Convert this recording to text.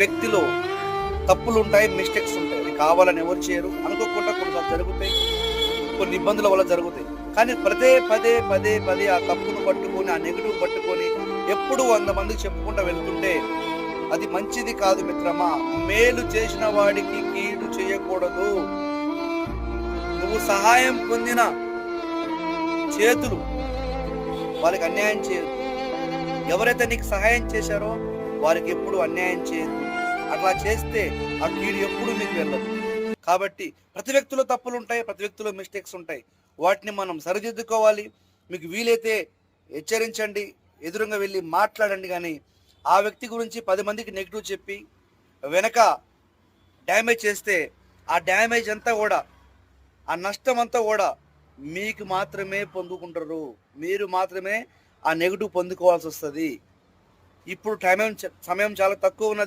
వ్యక్తిలో తప్పులు ఉంటాయి మిస్టేక్స్ ఉంటాయి. అది కావాలని ఎవరు చేయరు. అనుకోకుండా కొన్నిసార్లు జరుగుతాయి. కొన్ని ఇబ్బందుల వల్ల జరుగుతాయి. కానీ పదే పదే పదే పదే ఆ తప్పును పట్టుకొని ఆ నెగిటివ్ పట్టుకొని ఎప్పుడు వంద మందికి చెప్పుకుంటూ వెళ్తుంటే అది మంచిది కాదు మిత్రమా. మేలు చేసిన వాడికి కీడు చేయకూడదు. నువ్వు సహాయం పొందిన చేతులు వాళ్ళకి అన్యాయం చేయదు ఎవరైతే నీకు సహాయం చేశారో వారికి ఎప్పుడు అన్యాయం చేయదు అట్లా చేస్తే ఆ కీడు ఎప్పుడు మీకు వెళ్ళదు. కాబట్టి ప్రతి వ్యక్తిలో తప్పులు ఉంటాయి ప్రతి వ్యక్తిలో మిస్టేక్స్ ఉంటాయి. వాటిని మనం సరిదిద్దుకోవాలి. మీకు వీలైతే హెచ్చరించండి ఎదురుగా వెళ్ళి మాట్లాడండి కానీ ఆ వ్యక్తి గురించి పది మందికి నెగిటివ్ చెప్పి వెనక డ్యామేజ్ చేస్తే ఆ డ్యామేజ్ అంతా కూడా ఆ నష్టం అంతా కూడా మీకు మాత్రమే పొందుకుంటారు. మీరు మాత్రమే ఆ నెగిటివ్ పొందుకోవాల్సి వస్తుంది. ఇప్పుడు టైం సమయం చాలా తక్కువ ఉన్నది.